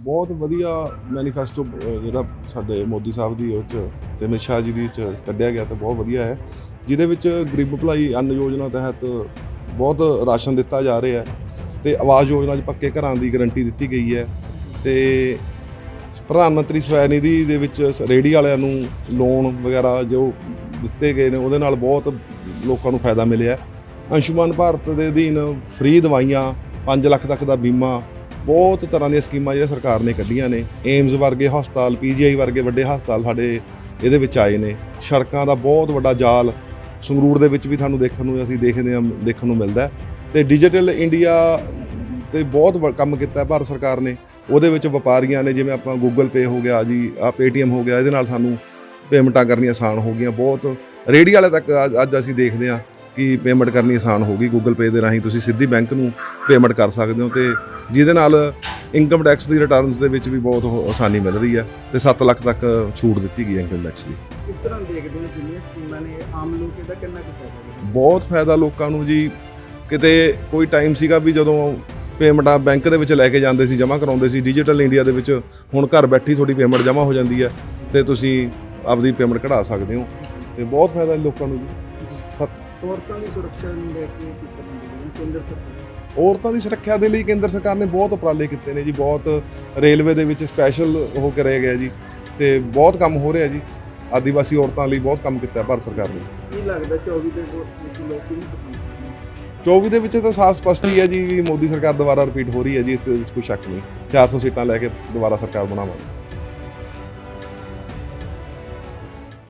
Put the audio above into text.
ਬਹੁਤ ਵਧੀਆ ਮੈਨੀਫੈਸਟੋ ਜਿਹੜਾ ਸਾਡੇ ਮੋਦੀ ਸਾਹਿਬ ਦੀ ਉਹ ਚ ਤੇ ਅਮਿਤ ਸ਼ਾਹ ਜੀ ਦੀ ਚ ਕੱਢਿਆ ਗਿਆ ਤੇ ਬਹੁਤ ਵਧੀਆ ਹੈ। ਜਿਹਦੇ ਵਿੱਚ ਗਰੀਬ ਭਲਾਈ ਅੰਨ ਯੋਜਨਾ ਤਹਿਤ ਬਹੁਤ ਰਾਸ਼ਨ ਦਿੱਤਾ ਜਾ ਰਿਹਾ ਹੈ ਤੇ ਆਵਾਸ ਯੋਜਨਾ 'ਚ ਪੱਕੇ ਘਰਾਂ ਦੀ ਗਾਰੰਟੀ ਦਿੱਤੀ ਗਈ ਹੈ ਤੇ ਪ੍ਰਧਾਨ ਮੰਤਰੀ ਸਵੈ ਨਿਧੀ ਦੇ ਵਿੱਚ ਰੇੜੀ ਵਾਲਿਆਂ ਨੂੰ ਲੋਨ ਵਗੈਰਾ ਜੋ ਦਿੱਤੇ ਗਏ ਨੇ, ਉਹਦੇ ਨਾਲ ਬਹੁਤ ਲੋਕਾਂ ਨੂੰ ਫਾਇਦਾ ਮਿਲਿਆ ਅੰਸ਼ੁਮਾਨ ਭਾਰਤ ਦੇ ਅਧੀਨ ਫ੍ਰੀ ਦਵਾਈਆਂ 5 ਲੱਖ ਤੱਕ ਦਾ ਬੀਮਾ ਬਹੁਤ ਤਰ੍ਹਾਂ ਦੀਆਂ ਸਕੀਮਾਂ ਜਿਹੜੀਆਂ ਸਰਕਾਰ ਨੇ ਕੱਢੀਆਂ ਨੇ। ਏਮਜ਼ ਵਰਗੇ ਹਸਪਤਾਲ ਪੀਜੀਆਈ ਵਰਗੇ ਵੱਡੇ ਹਸਪਤਾਲ ਸਾਡੇ ਇਹਦੇ ਵਿੱਚ ਆਏ ਨੇ। ਸੜਕਾਂ ਦਾ ਬਹੁਤ ਵੱਡਾ ਜਾਲ ਸੰਗਰੂਰ ਦੇ ਵਿੱਚ ਵੀ ਤੁਹਾਨੂੰ ਦੇਖਣ ਨੂੰ ਅਸੀਂ ਦੇਖਦੇ ਹਾਂ, ਦੇਖਣ ਨੂੰ ਮਿਲਦਾ ਹੈ। ਤੇ ਡਿਜੀਟਲ ਇੰਡੀਆ ਤੇ ਬਹੁਤ ਵ- ਕੰਮ ਕੀਤਾ ਭਾਰਤ ਸਰਕਾਰ ਨੇ। ਉਹਦੇ ਵਿੱਚ ਵਪਾਰੀਆਂ ਨੇ, ਜਿਵੇਂ ਆਪਾਂ ਗੂਗਲ ਪੇ ਹੋ ਗਿਆ ਜੀ ਆ ਪੇਟੀਐਮ ਹੋ ਗਿਆ, ਇਹਦੇ ਨਾਲ ਸਾਨੂੰ ਪੇਮੈਂਟਾਂ ਕਰਨੀਆਂ ਆਸਾਨ ਹੋ ਗਈਆਂ। ਬਹੁਤ ਰੇੜੀ ਵਾਲੇ ਤੱਕ ਅੱਜ ਅਸੀਂ ਦੇਖਦੇ ਹਾਂ। ਕਿ ਪੇਮੈਂਟ ਕਰਨੀ ਆਸਾਨ ਹੋ ਗਈ ਗੂਗਲ ਪੇ ਦੇ ਰਾਹੀਂ ਤੁਸੀਂ ਸਿੱਧੀ ਬੈਂਕ ਨੂੰ ਪੇਮੈਂਟ ਕਰ ਸਕਦੇ ਹੋ ਤੇ ਜਿਹਦੇ ਨਾਲ ਇਨਕਮ ਟੈਕਸ ਦੀ ਰਿਟਰਨਸ ਦੇ ਵਿੱਚ ਵੀ ਬਹੁਤ ਆਸਾਨੀ ਮਿਲ ਰਹੀ ਹੈ ਤੇ 7 ਲੱਖ ਤੱਕ ਛੂਟ ਦਿੱਤੀ ਗਈ ਇਨਕਮ ਟੈਕਸ ਦੀ। ਇਸ ਤਰ੍ਹਾਂ ਦੇਖਦੇ ਹੋ ਜਿੰਨੀਆਂ ਸਕੀਮਾਂ ਨੇ ਆਮ ਲੋਕ ਇਹਦਾ ਕਿੰਨਾ ਕੁ ਫਾਇਦਾ ਬਹੁਤ ਫਾਇਦਾ ਲੋਕਾਂ ਨੂੰ ਜੀ ਕਿਤੇ ਕੋਈ ਟਾਈਮ ਸੀਗਾ ਵੀ ਜਦੋਂ ਪੇਮੈਂਟਾਂ ਬੈਂਕ ਦੇ ਵਿੱਚ ਲੈ ਕੇ ਜਾਂਦੇ ਸੀ ਜਮ੍ਹਾਂ ਕਰਾਉਂਦੇ ਸੀ ਡਿਜੀਟਲ ਇੰਡੀਆ ਦੇ ਵਿੱਚ ਹੁਣ ਘਰ ਬੈਠੀ ਤੁਹਾਡੀ ਪੇਮੈਂਟ ਜਮ੍ਹਾਂ ਹੋ ਜਾਂਦੀ ਹੈ ਤੇ ਤੁਸੀਂ ਆਪਦੀ ਪੇਮੈਂਟ ਕਢਾ ਸਕਦੇ ਹੋ ਤੇ ਬਹੁਤ ਫਾਇਦਾ ਲੋਕਾਂ ਨੂੰ ਜੀ। ਔਰਤਾਂ ਦੀ ਸੁਰੱਖਿਆ ਨੂੰ ਲੈ ਕੇ ਕਿਸ ਤਰ੍ਹਾਂ ਦੇਖਦੇ ਹੋ ਕੇਂਦਰ ਸਰਕਾਰ? ਔਰਤਾਂ ਦੀ ਸੁਰੱਖਿਆ ਦੇ ਲਈ ਕੇਂਦਰ ਸਰਕਾਰ ਨੇ ਬਹੁਤ ਉਪਰਾਲੇ ਕੀਤੇ ਨੇ ਜੀ ਬਹੁਤ ਰੇਲਵੇ ਦੇ ਵਿੱਚ ਸਪੈਸ਼ਲ ਉਹ ਕਰਿਆ ਗਿਆ ਜੀ ਤੇ ਬਹੁਤ ਕੰਮ ਹੋ ਰਿਹਾ ਜੀ। ਆਦੀਵਾਸੀ ਔਰਤਾਂ ਲਈ ਬਹੁਤ ਕੰਮ ਕੀਤਾ ਭਾਰਤ ਸਰਕਾਰ ਨੇ। ਕੀ ਲੱਗਦਾ 24 ਦੇ ਵਿੱਚ ਲੋਕ ਕਿਹਨੂੰ ਪਸੰਦ ਕਰਦੇ 24 ਦੇ ਵਿੱਚ ਤਾਂ ਸਾਫ਼ ਸਪਸ਼ਟ ਹੀ ਹੈ ਜੀ ਵੀ ਮੋਦੀ ਸਰਕਾਰ ਦੁਬਾਰਾ ਰਿਪੀਟ ਹੋ ਰਹੀ ਹੈ ਜੀ ਇਸ ਦੇ ਵਿੱਚ ਕੋਈ ਸ਼ੱਕ ਨਹੀਂ। 400 ਸੀਟਾਂ ਲੈ ਕੇ ਦੁਬਾਰਾ ਸਰਕਾਰ ਬਣਾਵਾਂਗੇ।